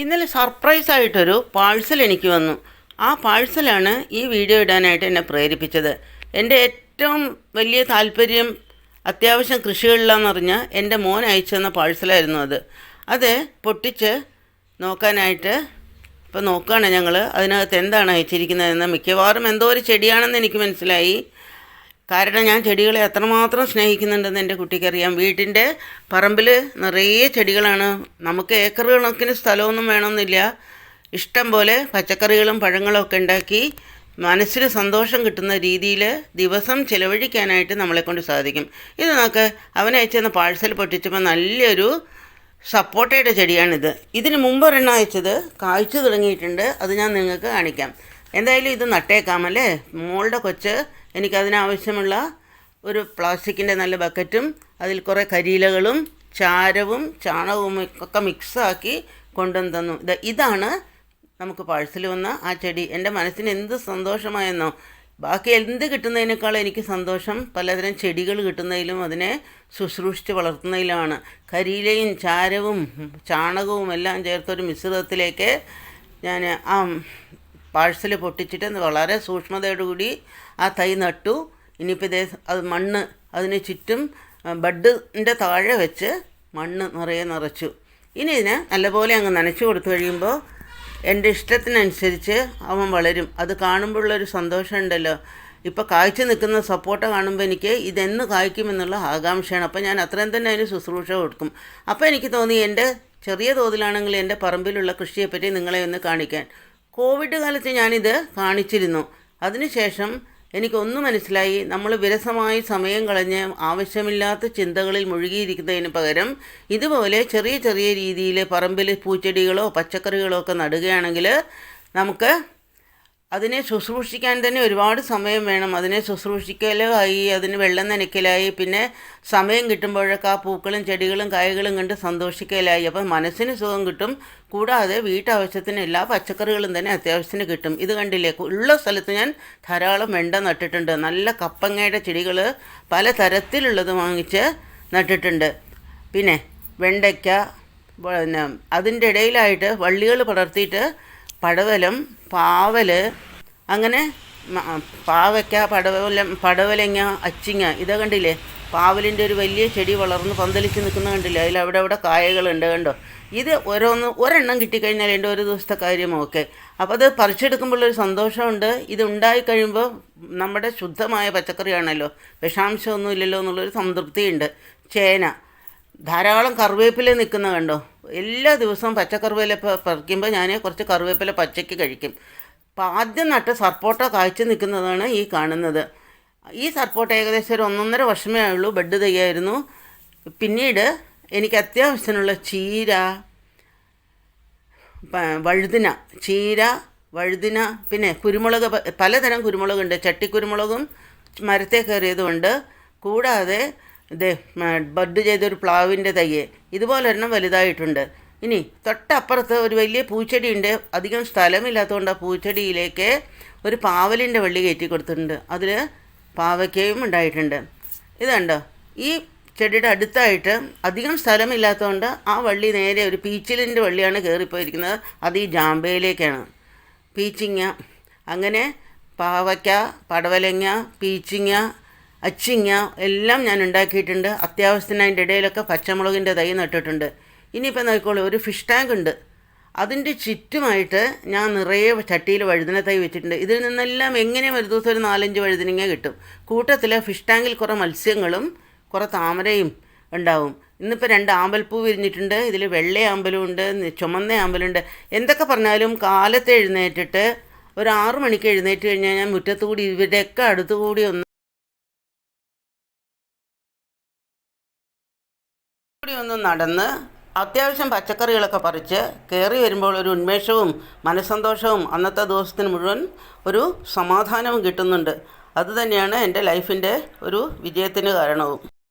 ഇന്നലെ സർപ്രൈസായിട്ടൊരു പാഴ്സൽ എനിക്ക് വന്നു. ആ പാഴ്സലാണ് ഈ വീഡിയോ ഇടാനായിട്ട് എന്നെ പ്രേരിപ്പിച്ചത്. എന്റെ ഏറ്റവും വലിയ താല്പര്യം അത്യാവശ്യം കൃഷികളിലാന്ന് പറഞ്ഞ എന്റെ മോൻ അയച്ചു തന്ന പാഴ്സലായിരുന്നു അത്. അത് പൊട്ടിച്ച് നോക്കാനായിട്ട് ഇപ്പോൾ നോക്കുകയാണ് ഞങ്ങൾ അതിനകത്ത് എന്താണ് അയച്ചിരിക്കുന്നതെന്ന് മിക്കവാറും എന്തോ ഒരു ചെടിയാണെന്ന് എനിക്ക് മനസ്സിലായി. കാരണം ഞാൻ ചെടികളെ എത്രമാത്രം സ്നേഹിക്കുന്നുണ്ടെന്ന് എന്റെ കുട്ടിക്കറിയാം. വീട്ടിന്റെ പറമ്പിൽ നിറയെ ചെടികളാണ്. നമുക്ക് ഏക്കർ കണക്കിന് സ്ഥലമൊന്നും വേണമെന്നില്ല. ഇഷ്ടം പോലെ പച്ചക്കറികളും പഴങ്ങളും ഒക്കെ ഉണ്ടാക്കി മനസ്സിന് സന്തോഷം കിട്ടുന്ന രീതിയിൽ ദിവസം ചിലവഴിക്കാനായിട്ട് നമ്മളെക്കൊണ്ട് സാധിക്കും. ഇത് നോക്ക് അവനയച്ചെന്ന് പാഴ്സൽ പൊട്ടിച്ചപ്പോൾ നല്ലൊരു സപ്പോട്ടയുടെ ചെടിയാണിത്. ഇതിന് മുമ്പ് ഒരെണ്ണം അയച്ചത് കായ്ച്ചു തുടങ്ങിയിട്ടുണ്ട്. അത് ഞാൻ നിങ്ങൾക്ക് കാണിക്കാം. എന്തായാലും ഇത് നട്ടേക്കാം അല്ലേ? മോളുടെ കൊച്ച് എനിക്കതിനാവശ്യമുള്ള ഒരു പ്ലാസ്റ്റിക്കിന്റെ നല്ല ബക്കറ്റും അതിൽ കുറേ കരിയിലകളും ചാരവും ചാണകവും ഒക്കെ മിക്സാക്കി കൊണ്ടുവന്ന് തന്നു. ഇത് ഇതാണ് നമുക്ക് പാഴ്സൽ വന്ന ആ ചെടി. എന്റെ മനസ്സിന് എന്ത് സന്തോഷമായെന്നോ. ബാക്കി എന്ത് കിട്ടുന്നതിനേക്കാൾ എനിക്ക് സന്തോഷം പലതരം ചെടികൾ കിട്ടുന്നതിലും അതിനെ ശുശ്രൂഷിച്ച് വളർത്തുന്നതിലുമാണ്. കരിയിലയും ചാരവും ചാണകവും എല്ലാം ചേർത്തൊരു മിശ്രിതത്തിലേക്ക് ഞാൻ ആ പാഴ്സൽ പൊട്ടിച്ചിട്ട് വളരെ സൂക്ഷ്മതയോടുകൂടി ആ തൈ നട്ടു. ഇനിയിപ്പോൾ ഇതേ അത് മണ്ണ് അതിന് ചുറ്റും ബഡിന്റെ താഴെ വെച്ച് മണ്ണ് നിറയെ നിറച്ചു. ഇനി ഇതിനെ നല്ലപോലെ അങ്ങ് നനച്ചു കൊടുത്തു കഴിയുമ്പോൾ എന്റെ ഇഷ്ടത്തിനനുസരിച്ച് അവൻ വളരും. അത് കാണുമ്പോഴുള്ളൊരു സന്തോഷമുണ്ടല്ലോ. ഇപ്പോൾ കായ്ച്ചു നിൽക്കുന്ന സപ്പോർട്ട കാണുമ്പോൾ എനിക്ക് ഇതെന്ന് കായ്ക്കുമെന്നുള്ള ആകാംക്ഷയാണ്. അപ്പോൾ ഞാൻ അത്രയും തന്നെ അതിന് ശുശ്രൂഷ കൊടുക്കും. അപ്പോൾ എനിക്ക് തോന്നി എന്റെ ചെറിയ തോതിലാണെങ്കിൽ എന്റെ പറമ്പിലുള്ള കൃഷിയെപ്പറ്റി നിങ്ങളെ ഒന്ന് കാണിക്കാൻ. കോവിഡ് കാലത്ത് ഞാനിത് കാണിച്ചിരുന്നു. അതിനുശേഷം എനിക്കൊന്ന് മനസ്സിലായി. നമ്മൾ വിരസമായി സമയം കളഞ്ഞ് ആവശ്യമില്ലാത്ത ചിന്തകളിൽ മുഴുകിയിരിക്കുന്നതിന് പകരം ഇതുപോലെ ചെറിയ ചെറിയ രീതിയിൽ പറമ്പിൽ പൂച്ചെടികളോ പച്ചക്കറികളോ ഒക്കെ നടുകയാണെങ്കിൽ നമുക്ക് അതിനെ ശുശ്രൂഷിക്കാൻ തന്നെ ഒരുപാട് സമയം വേണം. അതിനെ ശുശ്രൂഷിക്കലായി അതിന് വെള്ളം നനയ്ക്കലായി പിന്നെ സമയം കിട്ടുമ്പോഴൊക്കെ ആ പൂക്കളും ചെടികളും കായകളും കണ്ട് സന്തോഷിക്കലായി. അപ്പം മനസ്സിന് സുഖം കിട്ടും. കൂടാതെ വീട്ടാവശ്യത്തിന് എല്ലാ പച്ചക്കറികളും തന്നെ അത്യാവശ്യത്തിന് കിട്ടും. ഇത് കണ്ടില്ലേ? ഉള്ള സ്ഥലത്ത് ഞാൻ ധാരാളം വെണ്ട നട്ടിട്ടുണ്ട്. നല്ല കപ്പങ്ങയുടെ ചെടികൾ പല തരത്തിലുള്ളത് വാങ്ങിച്ച് നട്ടിട്ടുണ്ട്. പിന്നെ വെണ്ടയ്ക്ക പിന്നെ അതിന്റെ ഇടയിലായിട്ട് വള്ളികൾ പടർത്തിയിട്ട് പടവലം പാവൽ അങ്ങനെ പാവയ്ക്ക പടവലം പടവലങ്ങ അച്ചിങ്ങ ഇത് കണ്ടില്ലേ? പാവലിന്റെ ഒരു വലിയ ചെടി വളർന്ന് പന്തലിച്ച് നിൽക്കുന്ന കണ്ടില്ലേ? അതിൽ അവിടെ അവിടെ കായകളുണ്ട് കണ്ടോ? ഇത് ഓരോന്ന് ഒരെണ്ണം കിട്ടിക്കഴിഞ്ഞാൽ എന്റെ ഒരു ദിവസത്തെ കാര്യമൊക്കെ അപ്പോൾ അത് പറിച്ചെടുക്കുമ്പോഴൊരു സന്തോഷമുണ്ട്. ഇത് ഉണ്ടായി കഴിയുമ്പോൾ നമ്മുടെ ശുദ്ധമായ പച്ചക്കറിയാണല്ലോ. വിഷാംശമൊന്നും ഇല്ലല്ലോ എന്നുള്ളൊരു സംതൃപ്തിയുണ്ട്. ചേന. ധാരാളം കറിവേപ്പില നിൽക്കുന്ന കണ്ടോ? എല്ലാ ദിവസവും പച്ചക്കറിവേല പറിക്കുമ്പോൾ ഞാൻ കുറച്ച് കറിവേപ്പില പച്ചയ്ക്ക് കഴിക്കും. അപ്പോൾ ആദ്യം നട്ട് സർപ്പോട്ട കായ്ച്ചു നിൽക്കുന്നതാണ് ഈ കാണുന്നത്. ഈ സർപ്പോട്ട ഏകദേശം ഒരു ഒന്നൊന്നര വർഷമേ ആയുള്ളൂ ബെഡ് തയ്യായിരുന്നു. പിന്നീട് എനിക്ക് അത്യാവശ്യത്തിനുള്ള ചീര വഴുതിന ചീര വഴുതിന പിന്നെ കുരുമുളക് പലതരം കുരുമുളകുണ്ട്. ചട്ടിക്കുരുമുളകും മരത്തെ കയറിയതുകൊണ്ട് കൂടാതെ ഇത് ബഡ് ചെയ്തൊരു പ്ലാവിന്റെ തയ്യ്. ഇതുപോലെ ഒരെണ്ണം വലുതായിട്ടുണ്ട്. ഇനി തൊട്ടപ്പുറത്ത് ഒരു വലിയ പൂച്ചെടിയുണ്ട്. അധികം സ്ഥലമില്ലാത്തതുകൊണ്ട് ആ പൂച്ചെടിയിലേക്ക് ഒരു പാവലിന്റെ വള്ളി കയറ്റി കൊടുത്തിട്ടുണ്ട്. അതിൽ പാവയ്ക്കയും ഉണ്ടായിട്ടുണ്ട്. ഇതുണ്ടോ ഈ ചെടിയുടെ അടുത്തായിട്ട് അധികം സ്ഥലമില്ലാത്തതുകൊണ്ട് ആ വള്ളി നേരെ ഒരു പീച്ചിലിന്റെ വള്ളിയാണ് കയറിപ്പോയിരിക്കുന്നത്. അത് ഈ ജാമ്പയിലേക്കാണ്. പീച്ചിങ്ങ അങ്ങനെ പാവയ്ക്ക പടവലങ്ങ പീച്ചിങ്ങ അച്ചിങ്ങ എല്ലാം ഞാൻ ഉണ്ടാക്കിയിട്ടുണ്ട്. അത്യാവശ്യത്തിന് അതിന്റെ ഇടയിലൊക്കെ പച്ചമുളകിന്റെ തൈ നട്ടിട്ടുണ്ട് ഇനിയിപ്പോൾ നോക്കിക്കോളൂ ഒരു ഫിഷ് ടാങ്ക് ഉണ്ട്. അതിന്റെ ചുറ്റുമായിട്ട് ഞാൻ നിറയെ ചട്ടിയിൽ വഴുതന തൈ വെച്ചിട്ടുണ്ട്. ഇതിൽ നിന്നെല്ലാം എങ്ങനെയും ഒരു ദിവസം ഒരു നാലഞ്ച് വഴുതനങ്ങ കിട്ടും. കൂട്ടത്തിൽ ഫിഷ് ടാങ്കിൽ കുറേ മത്സ്യങ്ങളും കുറേ താമരയും ഉണ്ടാവും. ഇന്നിപ്പോൾ രണ്ട് ആമ്പൽപ്പൂ വിരിഞ്ഞിട്ടുണ്ട്. ഇതിൽ വെള്ള ആമ്പലും ഉണ്ട് ചുമന്ന ആമ്പലുണ്ട്. എന്തൊക്കെ പറഞ്ഞാലും കാലത്ത് എഴുന്നേറ്റിട്ട് ഒരു ആറു മണിക്ക് എഴുന്നേറ്റ് കഴിഞ്ഞാൽ ഞാൻ മുറ്റത്തുകൂടി ഇവരുടെയൊക്കെ അടുത്തുകൂടി ഒന്ന് കൂടി ഒന്ന് നടന്ന് അത്യാവശ്യം പച്ചക്കറികളൊക്കെ പറിച്ച് കയറി വരുമ്പോൾ ഒരു ഉന്മേഷവും മനസ്സന്തോഷവും അന്നത്തെ ദിവസത്തിന് മുഴുവൻ ഒരു സമാധാനവും കിട്ടുന്നുണ്ട്. അതുതന്നെയാണ് എന്റെ ലൈഫിന്റെ ഒരു വിജയത്തിന് കാരണവും.